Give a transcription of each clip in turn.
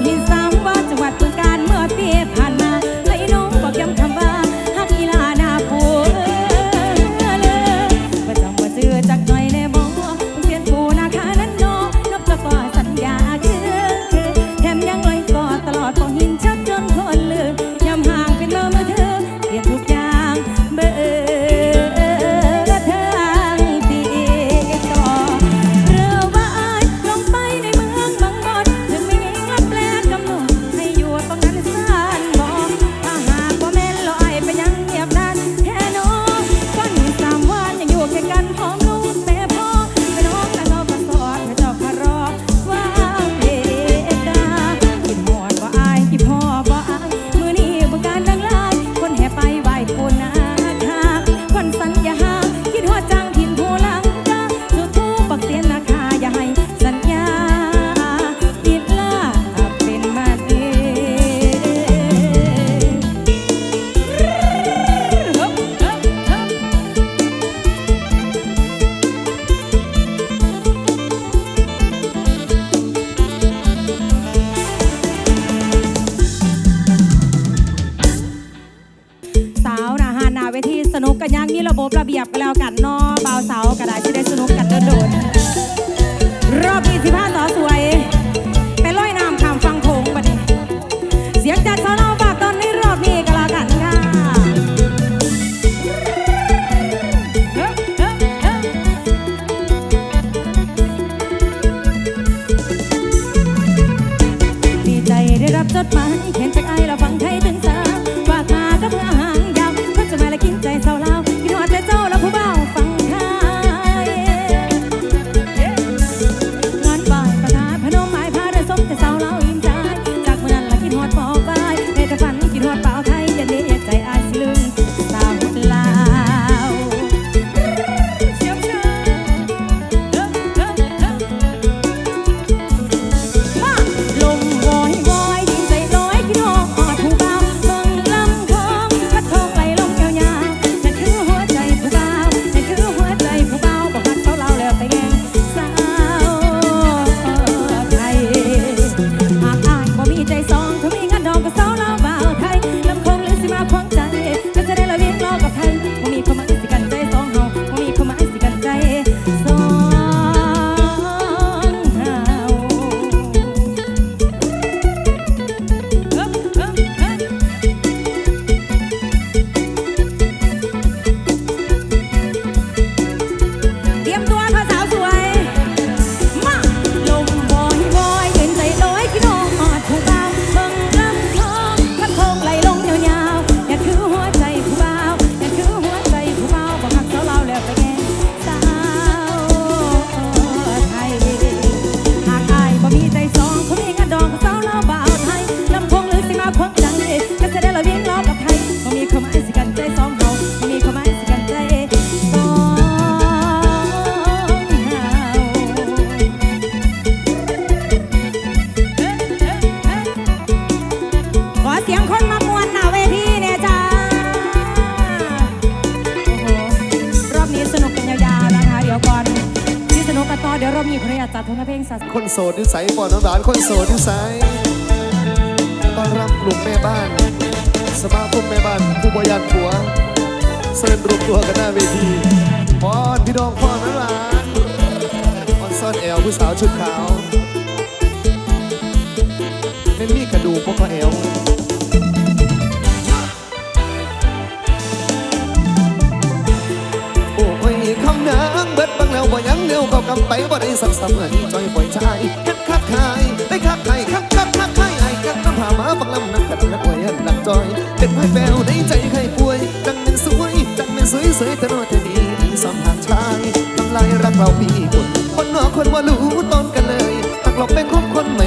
sorriso ที่สนุกกันย่างมีระบบระเบียบกัแล้วกันนาะบ่าวสากระดาษที่ได้สนุกกันโดด พระยาจัดทงเพลงสัสคนโสดนิสัยปอดหวานคนโสดนิสัยต้อนรับกลุ่มแม่บ้าน สมาคมแม่บ้านผู้บริยานผัวเสริญรวมตัวกันหน้าเวทีพอนพี่น้องพอนนั้นหลานพอนซ่อนแอลผู้สาวชุดขาวเป็นมีกระดูกพวกะแอลำไปบ่ได้สักสักเมื่อ้จอยปล่อยชายคักคักคายได้คักไข่คักคักคักไข่ไอ้คักน้ำผามาบังลำน้ำกัดนักไวยหันลังจอยเด็กไม้แปวด้ใจใครป่วย จังเป็นสวย จังเป็นสวยสวยแต่นอเธอดีมีสองหังชายทำลายรักเราพี่คนคนนอกคนว่ารู้ตอนกันเลยหักหลบเป็นคบคนใหม่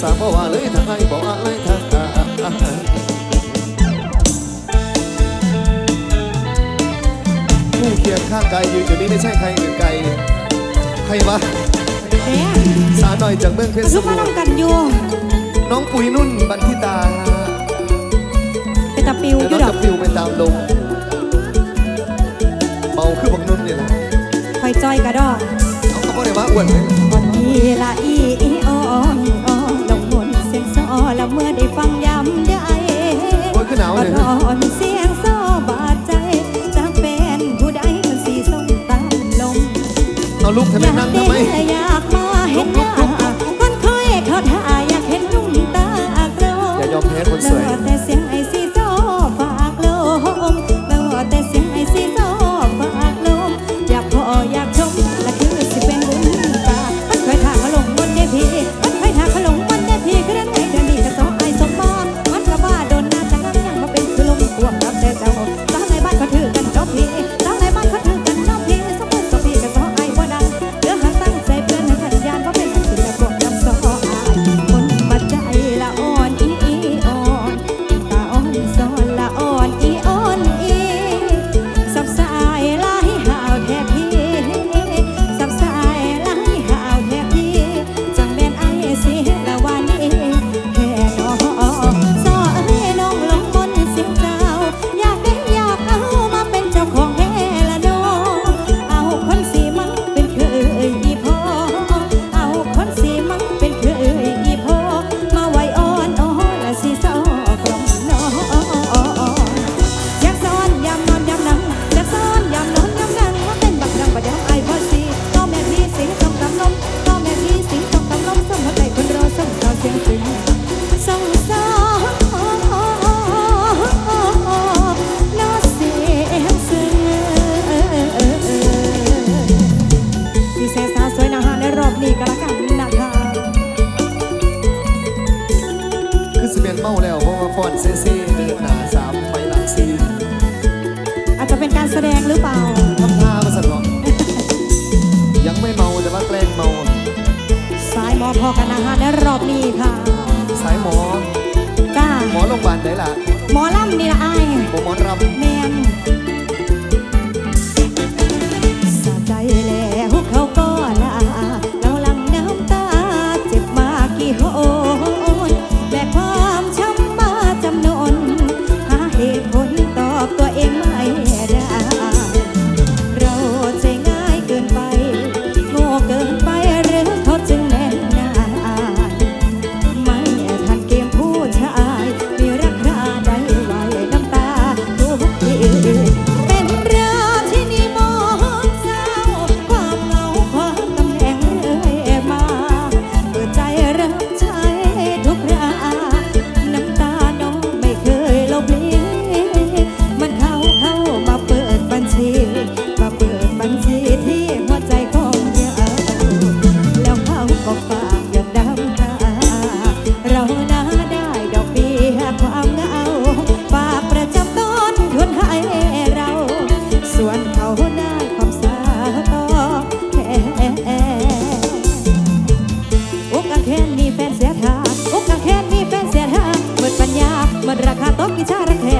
สามว่าเลยทางให้บอกอะไรทางผู้เคียงข้างกายยืนอยู่นี้ไม่ใช่ใครอื่นไกลใครวะแมสาวหน่อยจากเมืองเพชรทุกบูคนรณ์ทำกันอยู่น้องปุ๋ยนุ่นบันทิตาเป็ตะปิวยยู่วดน้อองกจะปิวไปตามลมเบาคือบักนุ่นเนี่ยนะคอยจ้อยกระดอกน้องก็บอกเลยว่าอ้วนเลย วันนี้ละอี ได้ฟังยำได้โอ้ยขึ้นหนาวเลยอนเสียงโซบาดใจจากแฟนผู้ใดมันสีส้มตามลมเอาลูกทำไมนั่งทำไม พอกันนะคะในรอบนี้ค่ะ สายหมอ จ้า หมอโรงพยาบาลไหนล่ะ หมอลำนี่ละอาย หมอหมอรำ แมน विचारक है